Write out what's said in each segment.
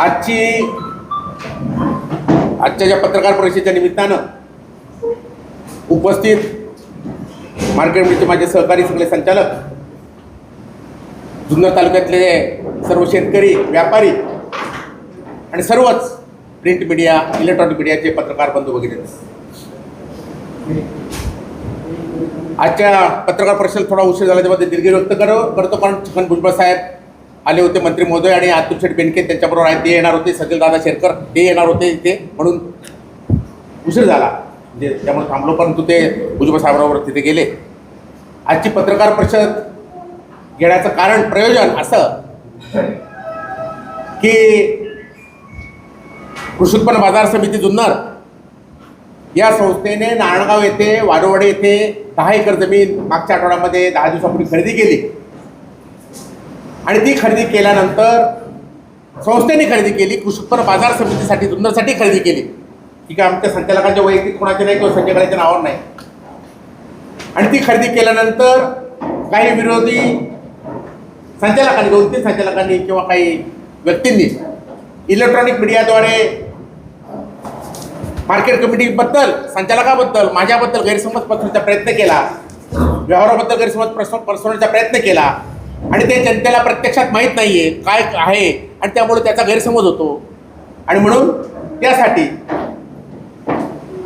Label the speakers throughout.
Speaker 1: आजची आजच्या ज्या पत्रकार परिषदेच्या निमित्तानं उपस्थित मार्केटमध्ये माझे सहकारी सगळे संचालक जुन्नर तालुक्यातले सर्व शेतकरी व्यापारी आणि सर्वच प्रिंट मीडिया इलेक्ट्रॉनिक मीडियाचे पत्रकार बंधू वगैरे. आजच्या पत्रकार परिषद थोडा उशीर झाला त्यामध्ये दिलगिरी व्यक्त करतो कारण छगन भुजबळ साहेब आले होते मंत्री महोदय आणि अतुल शेठ बेनके त्यांच्याबरोबर आहेत. ते येणार होते. सचिन दादा शेरकर ते येणार होते इथे. म्हणून उशीर झाला. म्हणजे त्यामुळे थांबलो परंतु ते भुजबळ साहेबांबरोबर तिथे गेले. आजची पत्रकार परिषद घेण्याचं कारण प्रयोजन असं की कृषी उत्पन्न बाजार समिती जुन्नर या संस्थेने नारायणगाव येथे वाडोवाडी येथे दहा एकर जमीन मागच्या आठवड्यामध्ये दहा दिवसापूर्वी खरेदी केली. आणि ती खरेदी केल्यानंतर संस्थेने खरेदी केली कृषी उत्पन्न बाजार समितीसाठी जुन्नरसाठी खरेदी केली. की काय आमच्या संचालकांच्या वैयक्तिक कोणाचे नाही किंवा संचालकांच्या नावावर नाही. आणि ती खरेदी केल्यानंतर काही विरोधी संचालकांनी दोन तीन संचालकांनी किंवा काही व्यक्तींनी इलेक्ट्रॉनिक मीडियाद्वारे मार्केट कमिटीबद्दल संचालकाबद्दल माझ्याबद्दल गैरसमज पसरण्याचा प्रयत्न केला व्यवहाराबद्दल गैरसमज पसरव पसरवण्याचा प्रयत्न केला. आणि ते जनतेला प्रत्यक्षात माहीत नाही आहे काय आहे आणि त्यामुळे त्याचा गैरसमज होतो. आणि म्हणून त्यासाठी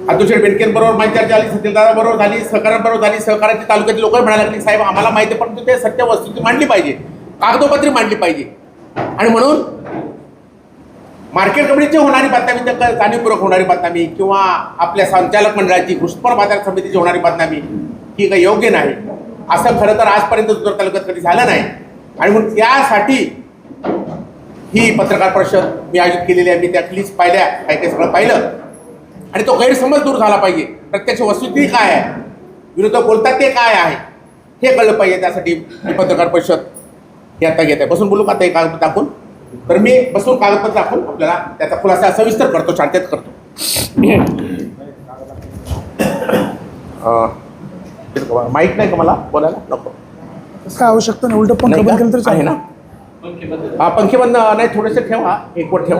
Speaker 1: अतुल बेडकेंबरोबर बेनकेंबरोबर माझी चर्चा झाली सत्यदादाबरोबर झाली सहकाऱ्यांबरोबर झाली सहकाराची तालुक्यातील लोक म्हणायला लागली साहेब आम्हाला माहिती आहे परंतु ते सत्य वस्तूची मांडली पाहिजे. कागदोपत्री मांडली पाहिजे. आणि म्हणून मार्केट कमिटीची होणारी बदनामी तर जाणीवपूर्वक होणारी बदनामी किंवा आपल्या संचालक मंडळाची कृष्णपण बाजार समितीची होणारी बदनामी ही काही योग्य नाही. असं खरं तर आजपर्यंत जुन्नर तालुक्यात कधी झालं नाही. आणि म्हणून त्यासाठी ही पत्रकार परिषद मी आयोजित केलेली आहे. मी त्या क्लिप्स पाहिल्या काय काय सगळं पाहिलं. आणि तो गैरसमज दूर झाला पाहिजे. प्रत्यक्ष वस्तुस्थिती काय आहे? विरोधक बोलतात ते काय आहे? हे कळलं पाहिजे. त्यासाठी मी पत्रकार परिषद हे आता घेत आहे. बसून बोलू का आता हे कागद दाखवून? तर मी बसून कागदपत्र दाखवून आपल्याला त्याचा खुलासा सविस्तर करतो शांतेत करतो. माहीत नाही का मला? बोलायला? नको.
Speaker 2: काय आवश्यकता नाही उलट पंख बंद केलं तर?
Speaker 1: आहे ना? हा पंखे बंद नाही थोडेसे ठेवा. एक वर ठेव.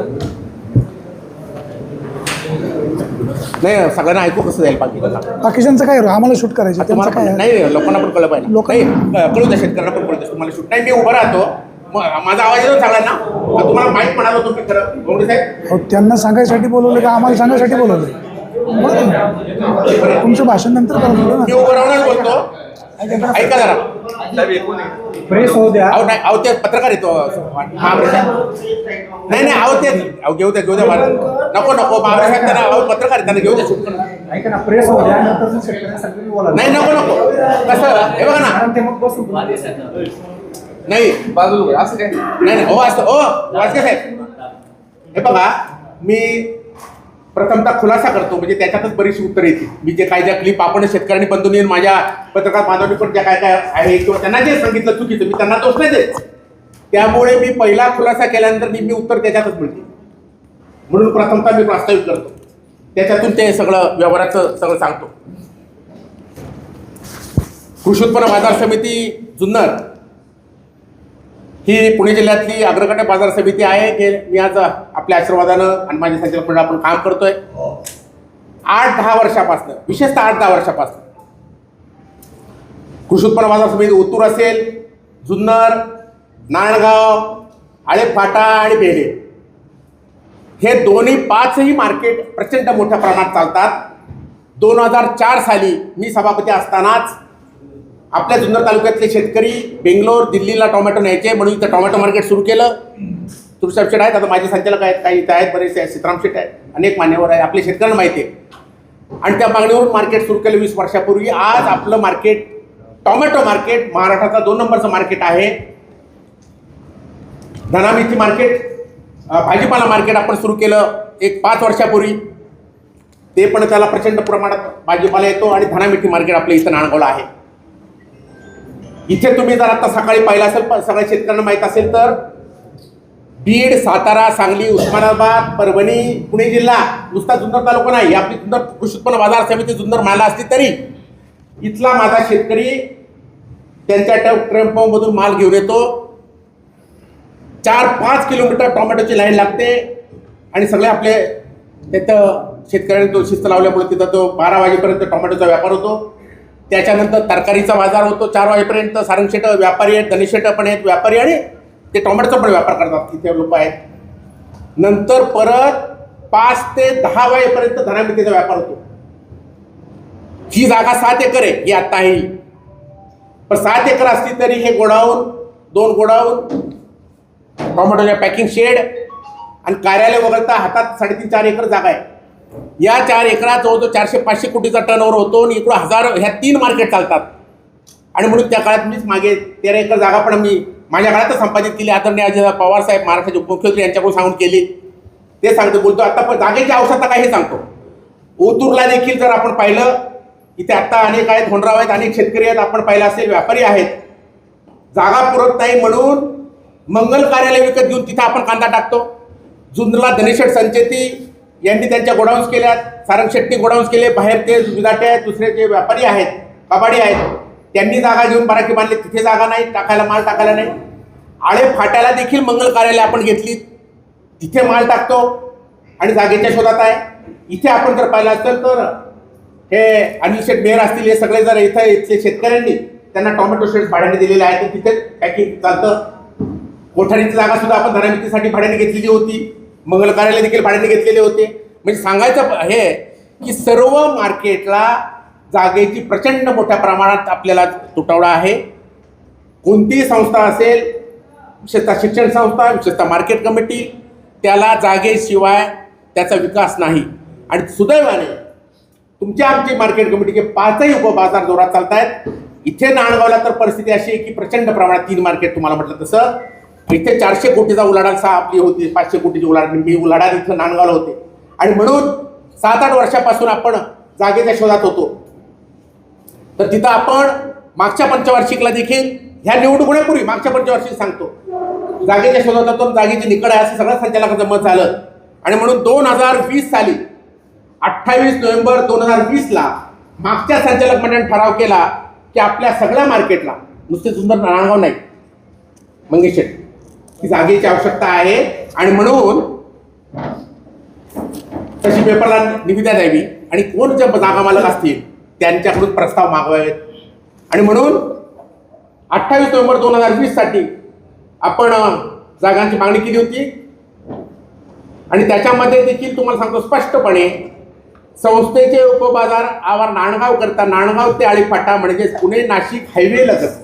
Speaker 1: नाही सगळ्यांना ऐकू कसं जाईल बाकी
Speaker 2: बाकीच्यांचं काय आम्हाला शूट करायचं त्यांचं
Speaker 1: तुम्हाला
Speaker 2: काय
Speaker 1: पण-
Speaker 2: आहे?
Speaker 1: नाही लोकांना पण कळलं पाहिजे.
Speaker 2: लोक-
Speaker 1: नाही कळू द्या शेतकऱ्यांना पण कळू द्या तुम्हाला शूट नाही मी उभं राहतो. म- माझा आवाज येतो सगळ्यांना. तुम्हाला माहीत म्हणालो तुम्ही खरं. गोंडे साहेब?
Speaker 2: अहो, त्यांना सांगायसाठी बोलवलं का आम्हाला सांगायसाठी बोलवलं? ना? तुमचं भाषण नंतर करा बोलू
Speaker 1: मी
Speaker 2: ना
Speaker 1: उभं राहूनच बोलतो. ऐका जरा.
Speaker 2: प्रेस होऊ द्या.
Speaker 1: अहो नाही अहो ते पत्रकार येतो महाबळे साहेब नाही नाही अहो ते अहो घेऊ द्या घेऊ द्या मला नको नको महाबळे साहेब त्यांना अहो पत्रकार आहेत, त्यांना घेऊ द्या
Speaker 2: ऐका ना प्रेस होऊ द्या नंतर शेतकऱ्यांसाठी बोला.
Speaker 1: नाही नको नको. कसं हे बघा ना.
Speaker 2: ते मग बसून
Speaker 1: नाही.
Speaker 3: बाजूला असं काय?
Speaker 1: नाही नाही हो असं हो वाजके साहेब. हे बघा मी प्रथमतः खुलासा करतो म्हणजे त्याच्यातच बरीचशी उत्तरं येतील. मी जे काय ज्या क्लिप आपण शेतकऱ्यांनी बंधूंनी आणि माझ्या पत्रकार बांधवांनी पण ज्या काय काय आहे किंवा त्यांना जे सांगितलं चुकीचं मी त्यांना दोष नाही देत. त्यामुळे मी पहिला खुलासा केल्यानंतर मी मी उत्तर त्याच्यातच मिळते म्हणून प्रथमतः मी प्रास्ताविक करतो. त्याच्यातून ते सगळं व्यवहाराचं सगळं सांगतो. कृषी उत्पन्न बाजार समिती जुन्नर. ही पुणे जिल्ह्यातली अग्रगण्य बाजार समिती आहे की मी आज आपल्या आशीर्वादानं आणि माझ्या संचालक मंडळ आपण काम करतोय. आठ दहा वर्षापासून विशेषतः आठ दहा वर्षापासून. कृषी उत्पन्न बाजार समिती उत्तूर असेल जुन्नर नारायणगाव आळेफाटा आणि बेले. हे दोन्ही पाचही मार्केट प्रचंड मोठ्या प्रमाणात चालतात. दोन हजार चार साली मी सभापती असतानाच आपल्या जुन्नर तालुक्यातले शेतकरी बेंगलोर दिल्लीला टोमॅटो न्यायचे म्हणून इथं टोमॅटो मार्केट सुरू केलं. तुळसाहेब शेठ आहेत आता माझे संचालक आहेत काही इथं आहेत बरेचसे आहेत सीताराम शेठ आहेत अनेक मान्यवर आहेत आपल्या शेतकऱ्यांना माहिती आहे. आणि त्या मागणीवरून मार्केट सुरू केलं वीस वर्षापूर्वी. आज आपलं मार्केट टोमॅटो मार्केट महाराष्ट्राचा दोन नंबरचं मार्केट आहे. धनामीची मार्केट भाजीपाला मार्केट आपण सुरू केलं एक पाच वर्षापूर्वी. ते पण त्याला प्रचंड प्रमाणात भाजीपाला येतो आणि धनामिठी मार्केट आपल्या इथं नाणगावला आहे. इथे तुम्ही जर आता सकाळी पाहिलं असेल सगळ्या शेतकऱ्यांना माहीत असेल तर बीड सातारा सांगली उस्मानाबाद परभणी पुणे जिल्हा नुसता जुन्नर तालुका नाही आपली जुन्नर कृषी उत्पन्न बाजार समिती जुन्नर म्हणायला असली तरी इथला माझा शेतकरी त्यांच्या टेम्पोमधून माल घेऊन येतो. चार पाच किलोमीटर टोमॅटोची लाईन लागते आणि सगळे आपले तिथं शेतकऱ्यांनी तो शिस्त लावल्यामुळे तिथं तो बारा वाजेपर्यंत टोमॅटोचा व्यापार होतो. त्याच्यानंतर तरकारीचा बाजार होतो चार वाजेपर्यंत सारंगशेट व्यापारी आहेत गणेशेट पण आहेत व्यापारी आणि ते टोमॅटोचा पण व्यापार करतात तिथे लोक आहेत. नंतर परत पाच ते दहा वाजेपर्यंत धनामितीचा व्यापार होतो. ही जागा सात एकर आहे ही आता आहे. पण सात एकर असली तरी हे गोडाऊन दोन गोडाऊन टोमॅटोच्या पॅकिंग शेड आणि कार्यालय वगळता हातात साडेतीन चार एकर जागा आहे. या चार एकरात जवळजवळ चारशे पाचशे कोटीचा टर्नओव्हर होतो आणि इकडं हजार ह्या तीन मार्केट चालतात. आणि म्हणून त्या काळात मीच मागे तेरा एकर जागा पण मी माझ्या काळातच संपादित केली. आदरणीय अजित पवार साहेब महाराष्ट्राचे उपमुख्यमंत्री यांच्याकडून सांगून केली. ते सांगतो बोलतो आता पण जागेची आवश्यकता काय हे सांगतो. ओतूरला देखील जर आपण पाहिलं इथे आत्ता अनेक आहेत होंडराव आहेत अनेक शेतकरी आहेत आपण पाहिलं असेल व्यापारी आहेत. जागा पुरत नाही म्हणून मंगल कार्यालय विकत घेऊन तिथं आपण कांदा टाकतो. जुन्नरला धनेशेठ संचेती यांनी त्यांच्या गोडाऊन्स केल्यात. सारंग शेट्टी गोडाऊन्स केले. बाहेर ते विदाटे आहेत दुसरे जे व्यापारी आहेत कबाडी आहेत. त्यांनी जागा घेऊन बराकी बांधली. तिथे जागा नाही टाकायला माल टाकायला नाही. आळे फाट्याला देखील मंगल कार्यालय आपण घेतली. तिथे माल टाकतो आणि जागेच्या शोधात आहे. इथे आपण जर पाहिलं असेल तर हे अनिल शेठ मेहर असतील हे सगळे जर इथं इथले शेतकऱ्यांनी त्यांना टोमॅटो शेड्स भाड्याने दिलेले आहेत. तर तिथे पॅकिंग चालतं. कोठारीची जागा सुद्धा आपण धरामितीसाठी भाड्याने घेतलेली होती. मंगल कार्यालय देखील भाड्याने घेतलेले होते. म्हणजे सांगायचं हे की सर्व मार्केटला जागेची प्रचंड मोठ्या प्रमाणात आपल्याला तुटवडा आहे. कोणतीही संस्था असेल विशेषतः शिक्षण संस्था विशेषतः मार्केट कमिटी त्याला जागेशिवाय त्याचा विकास नाही. आणि सुदैवाने तुमच्या आमची मार्केट कमिटीचे पाचही उपबाजार जोरात चालत आहेत इथे नाणगावला तर परिस्थिती अशी आहे की प्रचंड प्रमाणात तीन मार्केट तुम्हाला म्हटलं तसं. इथे चारशे कोटीचा उलाढाल सहा आपली होती पाचशे कोटीची उलाढाल मी उलाढाल इथं नांदगावला होते. आणि म्हणून सात आठ वर्षापासून आपण जागेच्या शोधात होतो. तर तिथं आपण मागच्या पंचवार्षिकला देखील ह्या निवडणुकीपूर्वी मागच्या पंचवार्षिक सांगतो. जागेच्या शोधात होतो जागेची निकड आहे असं सगळ्या संचालकांचं मत झालं. आणि म्हणून दोन हजार वीस साली अठ्ठावीस नोव्हेंबर दोन हजार वीसला मागच्या संचालक मंडळाने ठराव केला की आपल्या सगळ्या मार्केटला नुसते सुंदर नारायणगाव नाही मंगेश ही जागेची आवश्यकता आहे. आणि म्हणून तशी पेपरला निविदा द्यावी. आणि कोण ज्या जागा मालक असतील त्यांच्याकडून प्रस्ताव मागवावेत आणि म्हणून अठ्ठावीस नोव्हेंबर दोन हजार वीससाठी आपण जागांची मागणी केली होती. आणि त्याच्यामध्ये देखील तुम्हाला सांगतो स्पष्टपणे संस्थेचे उपबाजार आवार नाणगाव करता नाणगाव ते आळीफाटा म्हणजे पुणे नाशिक हायवे लगत